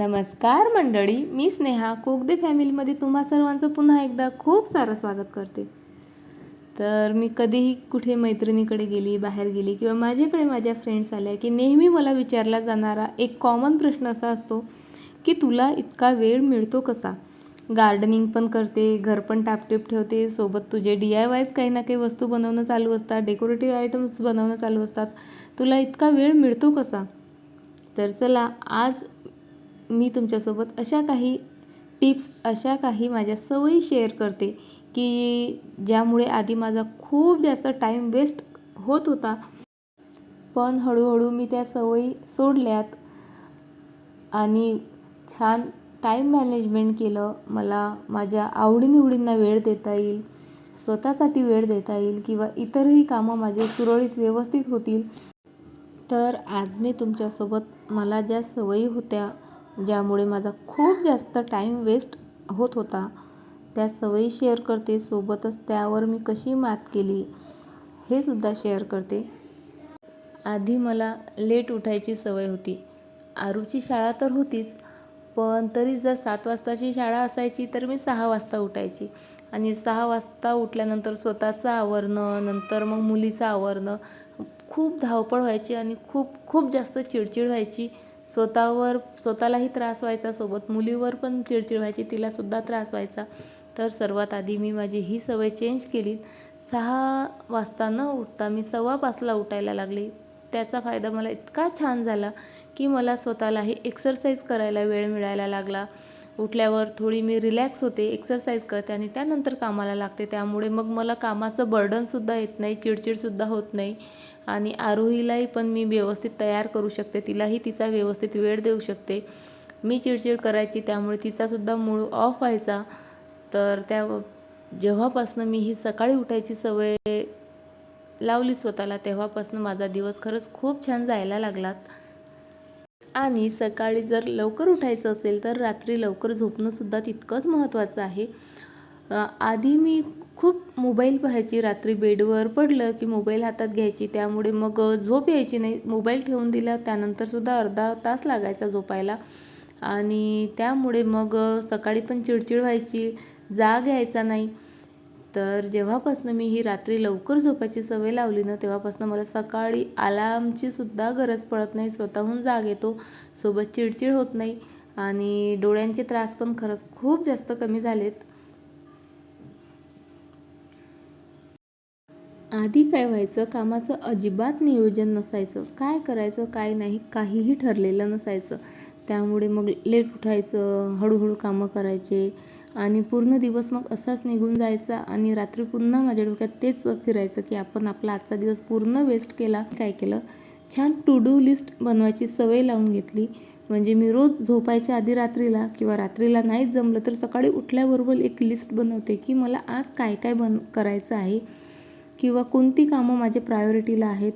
नमस्कार मंडळी मी स्नेहा. कोकदे फॅमिलीमध्ये तुम्हा सर्वांचं पुन्हा एकदा खूप सारं स्वागत करते. तर मी कधीही कुठे मैत्रिणीकडे गेली बाहेर गेली किंवा माझ्याकडे माझ्या फ्रेंड्स आल्या की नेहमी मला विचारला जाणारा एक कॉमन प्रश्न असा असतो की तुला इतका वेळ मिळतो कसा? गार्डनिंग पण करते घर पण टापटीप ठेवते सोबत तुझे डी आय वायज काही ना काही वस्तू बनवणं चालू असतात डेकोरेटिव्ह आयटम्स बनवणं चालू असतात. तुला इतका वेळ मिळतो कसा? तर चला आज मी तुमच्यासोबत अशा काही टिप्स अशा काही माझ्या सवयी शेअर करते की ज्यामुळे आधी माझा खूप जास्त टाईम वेस्ट होत होता. पण हळूहळू मी त्या सवयी सोडल्यात आणि छान टाईम मॅनेजमेंट केलं. मला माझ्या आवडीनिवडींना वेळ देता येईल स्वतःसाठी वेळ देता येईल किंवा इतरही कामं माझे सुरळीत व्यवस्थित होतील. तर आज मी तुमच्यासोबत मला ज्या सवयी होत्या ज्यामुळे माझा खूप जास्त टाईम वेस्ट होत होता. त्या सवयी शेअर करते सोबतच त्यावर मी कशी मात केली हे सुद्धा शेअर करते. आधी मला लेट उठायची सवय होती. आरूची शाळा तर होतीच पण तरी जर सात वाजताची शाळा असायची तर मी सहा वाजता उठायची. आणि सहा वाजता उठल्यानंतर स्वतःचं आवरणं नंतर मग मुलीचं आवरणं खूप धावपळ व्हायची आणि खूप खूप जास्त चिडचिड व्हायची. स्वतःवर स्वतःलाही त्रास व्हायचा सोबत मुलीवर पण चिडचिड व्हायची तिलासुद्धा त्रास व्हायचा. तर सर्वात आधी मी माझी ही सवय चेंज केली. सहा वाजता न उठता मी सव्वा पाचला उठायला लागली. त्याचा फायदा मला इतका छान झाला की मला स्वतःलाही एक्सरसाइज करायला वेळ मिळायला लागला. उठल्यावर थोडी मी रिलॅक्स होते एक्सरसाइज करते आणि त्यानंतर कामाला लागते. त्यामुळे मग मला कामाचं बर्डनसुद्धा येत नाही चिडचिडसुद्धा होत नाही. आणि आरोहीलाही पण मी व्यवस्थित तयार करू शकते. तिलाही तिचा व्यवस्थित वेळ देऊ शकते. मी चिडचिड करायची त्यामुळे तिचासुद्धा मूळ ऑफ व्हायचा. तर त्या जेव्हापासनं मी ही सकाळी उठायची सवय लावली स्वतःला तेव्हापासनं माझा दिवस खरंच खूप छान जायला लागलात आणि सकाळी जर लवकर उठायचं असेल तर रात्री लवकर झोपणंसुद्धा तितकंच महत्त्वाचं आहे. आधी मी खूप मोबाईल पाहायची रात्री बेडवर पडलं की मोबाईल हातात घ्यायची त्यामुळे मग झोप यायची नाही. मोबाईल ठेवून दिला त्यानंतरसुद्धा अर्धा तास लागायचा झोपायला. आणि त्यामुळे मग सकाळी पण चिडचिड व्हायची जाग यायचा नाही. तर जेव्हापासनं मी ही रात्री लवकर झोपायची सवय लावली ना तेव्हापासून मला सकाळी आलामची सुद्धा गरज पडत नाही. स्वतःहून जाग येतो सोबत चिडचिड होत नाही आणि डोळ्यांचे त्रास पण खरंच खूप जास्त कमी झालेत. आधी काय व्हायचं कामाचं अजिबात नियोजन नसायचं. काय करायचं काय नाही काहीही ठरलेलं नसायचं. त्यामुळे मग लेट उठायचं हळूहळू कामं करायचे आणि पूर्ण दिवस मग असाच निघून जायचा आणि रात्री पुन्हा माझ्या डोक्यात तेच फिरायचं की आपण आपला आजचा दिवस पूर्ण वेस्ट केला. काय केलं? छान टू डू लिस्ट बनवायची सवय लावून घेतली. म्हणजे मी रोज झोपायच्या आधी रात्रीला किंवा रात्रीला नाहीच जमलं तर सकाळी उठल्याबरोबर एक लिस्ट बनवते की मला आज काय काय बन करायचं आहे किंवा कोणती कामं माझ्या प्रायोरिटीला आहेत.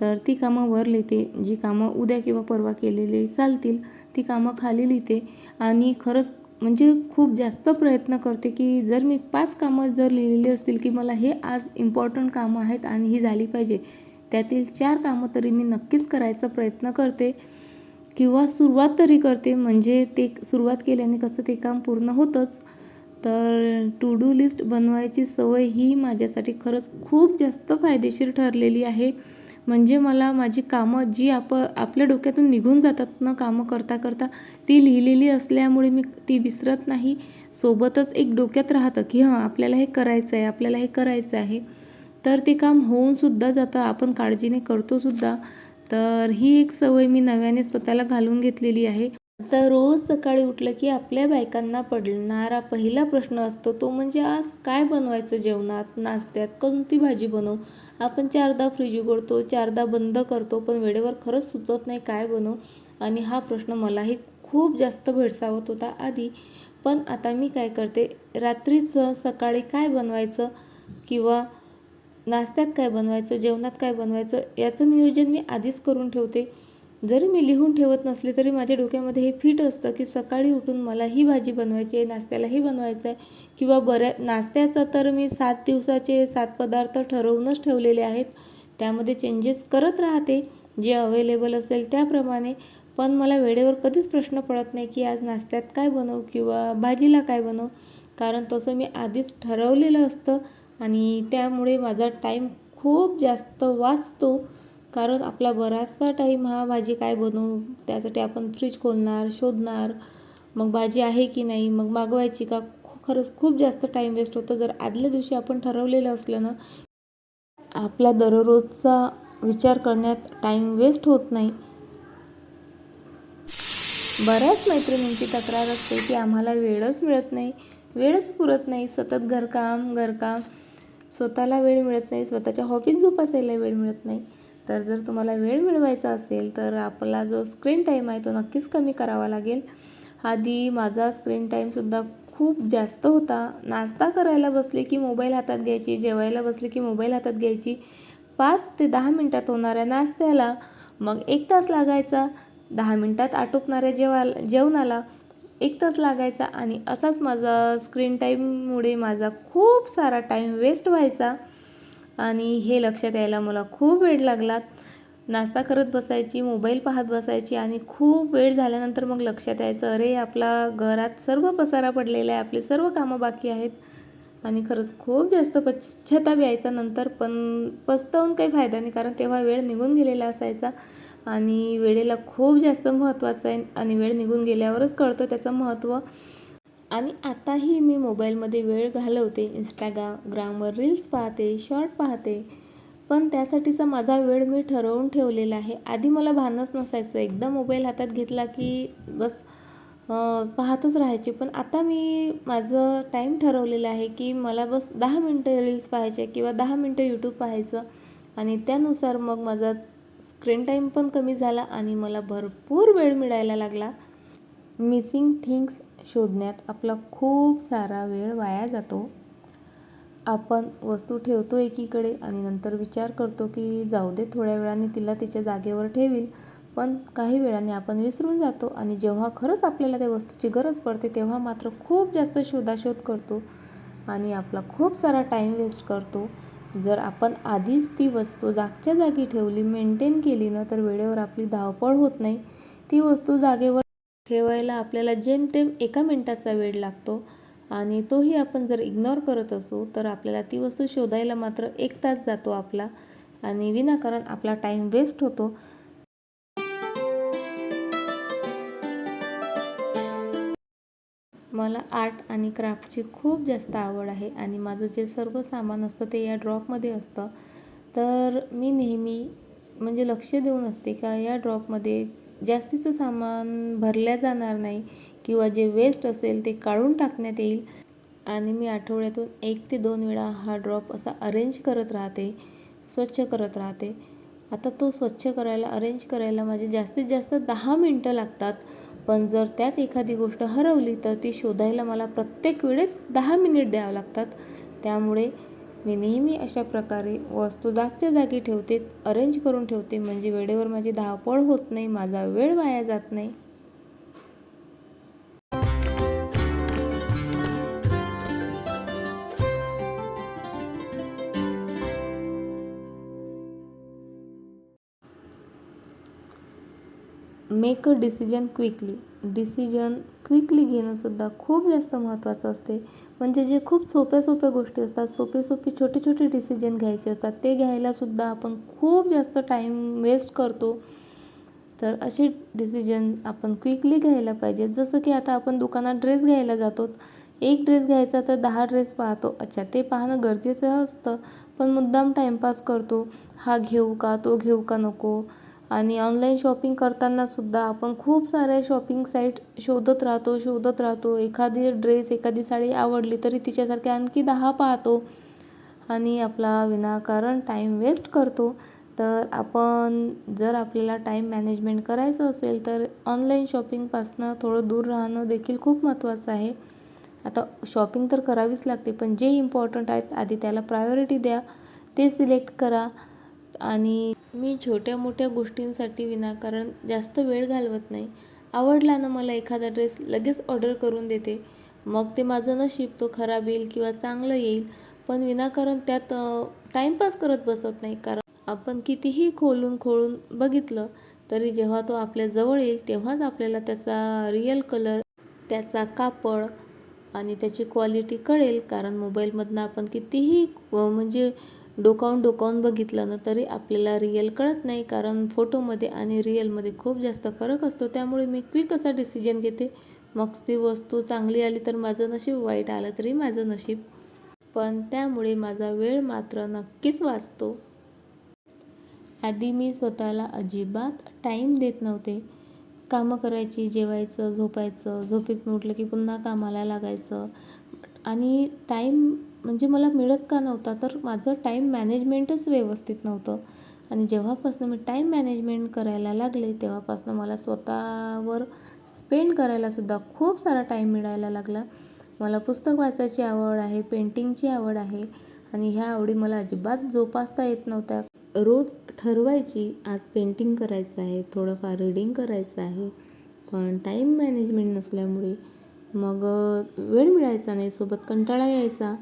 तर ती कामं वर लिहिते. जी कामं उद्या किंवा परवा केलेली चालतील ती कामं खाली लिहिते. आणि खरंच म्हणजे खूप जास्त प्रयत्न करते की जर मी पाच कामं जर लिहिलेली असतील की मला हे आज इम्पॉर्टंट कामं आहेत आणि ही झाली पाहिजे त्यातील चार कामं तरी मी नक्कीच करायचा प्रयत्न करते किंवा सुरुवात तरी करते. म्हणजे ते सुरुवात केल्याने कसं ते काम पूर्ण होतंच. तर टू डू लिस्ट बनवायची सवय ही माझ्यासाठी खरंच खूप जास्त फायदेशीर ठरलेली आहे. म्हणजे मला माझी कामं जी आप आपल्या डोक्यातून निघून जातात ना कामं करता करता ती लिहिलेली असल्यामुळे मी ती विसरत नाही. सोबतच एक डोक्यात राहतं की हां आपल्याला हे करायचं आहे आपल्याला हे करायचं आहे. तर ते काम होऊनसुद्धा जातं आपण काळजीने करतोसुद्धा तर ही एक सवय मी नव्याने स्वतःला घालून घेतलेली आहे. आता रोज सकाळी उठलं की आपल्या बायकांना पडणारा पहिला प्रश्न असतो तो म्हणजे आज काय बनवायचं जेवणात नाश्त्यात कोणती भाजी बनवू? आपण चारदा फ्रीज उघडतो चारदा बंद करतो पण वेळेवर खरंच सुचत नाही काय बनवू. आणि हा प्रश्न मलाही खूप जास्त भेडसावत होता आधी. पण आता मी काय करते? रात्रीचं सकाळी काय बनवायचं? किंवा नाश्त्यात काय बनवायचं? जेवणात काय बनवायचं? याचं नियोजन मी आधीच करून ठेवते. जरी मी लिहून ठेवत नसले तरी माझ्या डोक्यामध्ये हे फिट असतं की सकाळी उठून मला ही भाजी बनवायची आहे नाश्त्यालाही बनवायचं आहे. किंवा बऱ्या नाश्त्याचं तर मी सात दिवसाचे सात पदार्थ ठरवूनच ठेवलेले आहेत. त्यामध्ये चेंजेस करत राहते जे अवेलेबल असेल त्याप्रमाणे. पण मला वेळेवर कधीच प्रश्न पडत नाही की आज नाश्त्यात काय बनवू किंवा भाजीला काय बनवू. कारण तसं मी आधीच ठरवलेलं असतं आणि त्यामुळे माझा टाईम खूप जास्त वाचतो. कारण आपला बराचसा टाईम हा भाजी काय बनवू? त्यासाठी आपण फ्रीज खोलणार शोधणार. मग भाजी आहे की नाही? मग मागवायची का? खरंच खूप जास्त टाईम वेस्ट होतो. जर आदल्या दिवशी आपण ठरवलेलं असलं ना आपला दररोजचा विचार करण्यात टाईम वेस्ट होत नाही. बऱ्याच मैत्रिणींची तक्रार असते की आम्हाला वेळच मिळत नाही. वेळच पुरत नाही. सतत घरकाम घरकाम. स्वतःला वेळ मिळत नाही. स्वतःच्या हॉबीज जोपासायला वेळ मिळत नाही. तर जर तुम्हाला वेळ मिळवायचा असेल तर आपला जो स्क्रीन टाईम आहे तो नक्कीच कमी करावा लागेल. आधी माझा स्क्रीन टाईमसुद्धा खूप जास्त होता. नाश्ता करायला बसले की मोबाईल हातात घ्यायची जेवायला बसले की मोबाईल हातात घ्यायची. पाच ते दहा मिनटात होणाऱ्या नाश्त्याला मग एक तास लागायचा. दहा मिनटात आटोपणाऱ्या जेवायला जेवणाला एक तास लागायचा आणि असाच माझा स्क्रीन टाईममुळे माझा खूप सारा टाईम वेस्ट व्हायचा. आणि हे लक्षात यायला मला खूप वेळ लागला. नाश्ता करत बसायची मोबाईल पाहत बसायची आणि खूप वेळ झाल्यानंतर मग लक्षात यायचं अरे आपला घरात सर्व पसारा पडलेला आहे आपले सर्व कामं बाकी आहेत. आणि खरंच खूप जास्त पश्चाताप यायचा नंतर पण पस्तावून काही फायदा नाही कारण तेव्हा वेळ निघून गेलेला असायचा. आणि वेळेला खूप जास्त महत्त्वाचं आहे आणि वेळ निघून गेल्यावरच कळतं त्याचं महत्त्व. आणि आताही मी मोबाईलमध्ये वेळ घालवते. इंस्टाग्रा ग्रामवर रील्स पाहते शॉर्ट पाहते. पण त्यासाठीचा माझा वेळ मी ठरवून ठेवलेला आहे. आधी मला भानच नसायचं. एकदा मोबाईल हातात घेतला की बस पाहतच राहायचे. पण आता मी माझं टाईम ठरवलेलं आहे की मला बस दहा मिनटं रील्स पाहायचे किंवा दहा मिनटं यूट्यूब पाहायचं. आणि त्यानुसार मग माझा स्क्रीन टाईम पण कमी झाला आणि मला भरपूर वेळ मिळायला लागला. मिसिंग थिंग्स शोधण्यात आपला खूप सारा वेळ वाया जातो. आपण वस्तू ठेवतो एकीकडे आणि नंतर विचार करतो की जाऊ दे थोड्या वेळाने तिला तिच्या जागेवर ठेवील. पण काही वेळाने आपण विसरून जातो आणि जेव्हा खरंच आपल्याला त्या वस्तूची गरज पडते तेव्हा मात्र खूप जास्त शोधाशोध करतो आणि आपला खूप सारा टाईम वेस्ट करतो. जर आपण आधीच ती वस्तू जागच्या जागी ठेवली मेंटेन केली ना तर वेळेवर आपली धावपळ होत नाही. ती वस्तू जागेवर ठेवायला आपल्याला जेमतेम एका मिनटाचा वेळ लागतो आणि तोही आपण जर इग्नोर करत असू तर आपल्याला ती वस्तू शोधायला मात्र एक तास जातो आपला आणि विनाकारण आपला टाईम वेस्ट होतो. मला आर्ट आणि क्राफ्टची खूप जास्त आवड आहे आणि माझं जे सर्व सामान असतं ते या ड्रॉपमध्ये असतं. तर मी नेहमी म्हणजे लक्ष देऊन असते का या ड्रॉपमध्ये जास्तीचं सामान भरल्या जाणार नाही किंवा जे वेस्ट असेल ते काढून टाकण्यात येईल. आणि मी आठवड्यातून एक ते दोन वेळा हा ड्रॉप असा अरेंज करत राहते स्वच्छ करत राहते. आता तो स्वच्छ करायला अरेंज करायला माझे जास्तीत जास्त दहा मिनटं लागतात. पण जर त्यात एखादी गोष्ट हरवली तर ती शोधायला मला प्रत्येक वेळेस दहा मिनिट द्यावं लागतात. त्यामुळे मी नेहमी अशा प्रकारे वस्तू जागच्या जागी ठेवते अरेंज करून ठेवते म्हणजे वेळेवर माझी धावपळ होत नाही माझा वेळ वाया जात नाही. Make a decision quickly decision quickly घेणंसुद्धा खूप जास्त महत्त्वाचं असते. म्हणजे जे खूप सोप्या सोप्या गोष्टी असतात सोपे सोपे छोटे छोटे डिसिजन घ्यायचे असतात ते घ्यायलासुद्धा आपण खूप जास्त टाईम वेस्ट करतो. तर असे डिसिजन आपण क्विकली घ्यायला पाहिजे. जसं की आता आपण दुकानात ड्रेस घ्यायला जातो एक ड्रेस घ्यायचा तर दहा ड्रेस पाहतो. अच्छा ते पाहणं गरजेचं असतं पण मुद्दाम टाईमपास करतो. हा घेऊ का तो घेऊ का नको? आणि ऑनलाईन शॉपिंग करतानासुद्धा आपण खूप साऱ्या शॉपिंग साईट शोधत राहतो शोधत राहतो. एखादी ड्रेस एखादी साडी आवडली तरी तिच्यासारख्या आणखी दहा पाहतो आणि आपला विनाकारण टाईम वेस्ट करतो. तर आपण जर आपल्याला टाईम मॅनेजमेंट करायचं असेल तर ऑनलाईन शॉपिंगपासनं थोडं दूर राहणं देखील खूप महत्त्वाचं आहे. आता शॉपिंग तर करावीच लागते पण जे इम्पॉर्टंट आहेत आधी त्याला प्रायोरिटी द्या. ते सिलेक्ट करा. आणि मी छोट्या मोठ्या गोष्टींसाठी विनाकारण जास्त वेळ घालवत नाही. आवडला ना मला एखादा ड्रेस लगेच ऑर्डर करून देते. मग ते माझं नशीब तो खराब येईल किंवा चांगलं येईल पण विनाकारण त्यात टाईमपास करत बसत नाही. कारण आपण कितीही खोलून खोलून बघितलं तरी जेव्हा तो आपल्या जवळ येईल तेव्हाच आपल्याला त्याचा रिअल कलर त्याचा कापड आणि त्याची क्वालिटी कळेल. कारण मोबाईलमधनं आपण कितीही म्हणजे डोकावून डोकावून बघितलं ना तरी आपल्याला रिअल कळत नाही. कारण फोटोमध्ये आणि रिअलमध्ये खूप जास्त फरक असतो. त्यामुळे मी क्विक असा डिसिजन घेते. मग ती वस्तू चांगली आली तर माझं नशीब वाईट आलं तरी माझं नशीब. पण त्यामुळे माझा वेळ मात्र नक्कीच वाचतो. आधी मी स्वतःला अजिबात टाईम देत नव्हते. कामं करायची जेवायचं झोपायचं झोपेत उठलं की पुन्हा कामाला लागायचं. आणि टाईम म्हणजे मला मिळत का नव्हता तर माझं टाईम मॅनेजमेंटच व्यवस्थित नव्हतं. आणि जेव्हापासून मी टाईम मॅनेजमेंट करायला लागले तेव्हापासून मला स्वतःवर स्पेंड करायलासुद्धा खूप सारा टाईम मिळायला लागला. मला पुस्तक वाचायची आवड आहे पेंटिंगची आवड आहे आणि ह्या आवडी मला अजिबात जोपासता येत नव्हत्या. रोज ठरवायची आज पेंटिंग करायचं आहे थोडंफार रीडिंग करायचं आहे. पण टाईम मॅनेजमेंट नसल्यामुळे मग वेळ मिळायचा नाही सोबत कंटाळा यायचा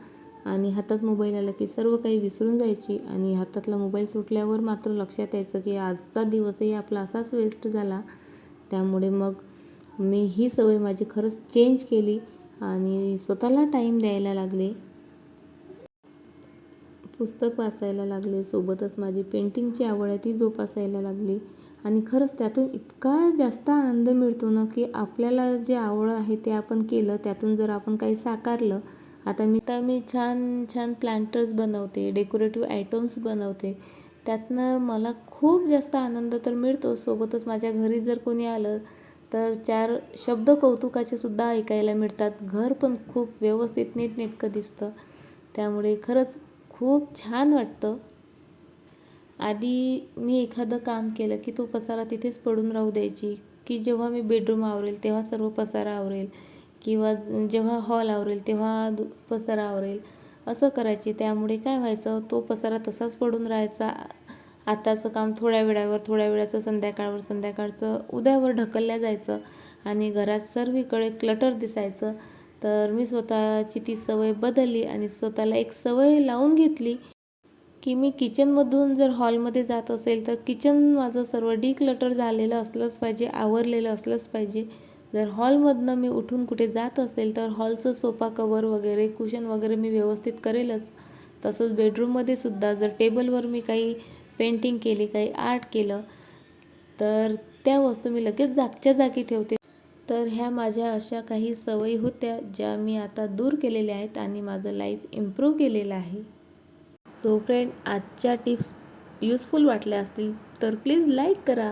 आणि हातात मोबाईल आला की सर्व काही विसरून जायची आणि हातातला मोबाईल सुटल्यावर मात्र लक्षात यायचं की आजचा दिवसही आपला असाच वेस्ट झाला. त्यामुळे मग मी ही सवय माझी खरंच चेंज केली आणि स्वतःला टाईम द्यायला लागले. पुस्तक वाचायला लागले सोबतच माझी पेंटिंगची आवड आहे ती जोपासायला लागली. आणि खरंच त्यातून इतका जास्त आनंद मिळतो ना की आपल्याला जे आवड आहे ते आपण केलं त्यातून जर आपण काही साकारलं आता मी तर मी छान छान प्लांटर्स बनवते डेकोरेटिव्ह आयटम्स बनवते. त्यातनं मला खूप जास्त आनंद तर मिळतो. सोबतच माझ्या घरी जर कोणी आलं तर चार शब्द कौतुकाचे सुद्धा ऐकायला मिळतात. घर पण खूप व्यवस्थित नीटनेटकं दिसतं. त्यामुळे खरंच खूप छान वाटतं. आधी मी एखादं काम केलं की तो पसारा तिथेच पडून राहू द्यायची की जेव्हा मी बेडरूम आवरेल तेव्हा सर्व पसारा आवरेल किंवा जेव्हा हॉल आवरेल तेव्हा दु- पसारा आवरेल असं करायची. त्यामुळे काय व्हायचं तो पसारा तसाच पडून राहायचा. आताचं काम थोड्या वेळावर थोड्या वेळाचं संध्याकाळवर संध्याकाळचं उद्यावर ढकलल्या जायचं आणि घरात सर्वीकडे क्लटर दिसायचं. तर मी स्वतःची ती सवय बदलली आणि स्वतःला एक सवय लावून घेतली. की मी किचनमधून जर हॉलमध्ये जात असेल तर किचन माझं सर्व डिक्लटर झालेलं असलंच पाहिजे आवरलेलं असलंच पाहिजे. जर हॉलमधनं मी उठून कुठे जात असेल तर हॉलचं सोफा कवर वगैरे कुशन वगैरे मी व्यवस्थित करेलच. तसंच बेडरूममध्ये सुद्धा जर टेबलवर मी काही पेंटिंग केली काही आर्ट केलं तर त्या वस्तू मी लगेच जागच्या जागी ठेवते. तर ह्या माझ्या अशा काही सवयी होत्या ज्या मी आता दूर केलेल्या आहेत आणि माझं लाईफ इम्प्रूव्ह केलेलं आहे. सो फ्रेंड आजच्या टिप्स यूजफुल वाटल्या असतील तर प्लीज लाईक करा.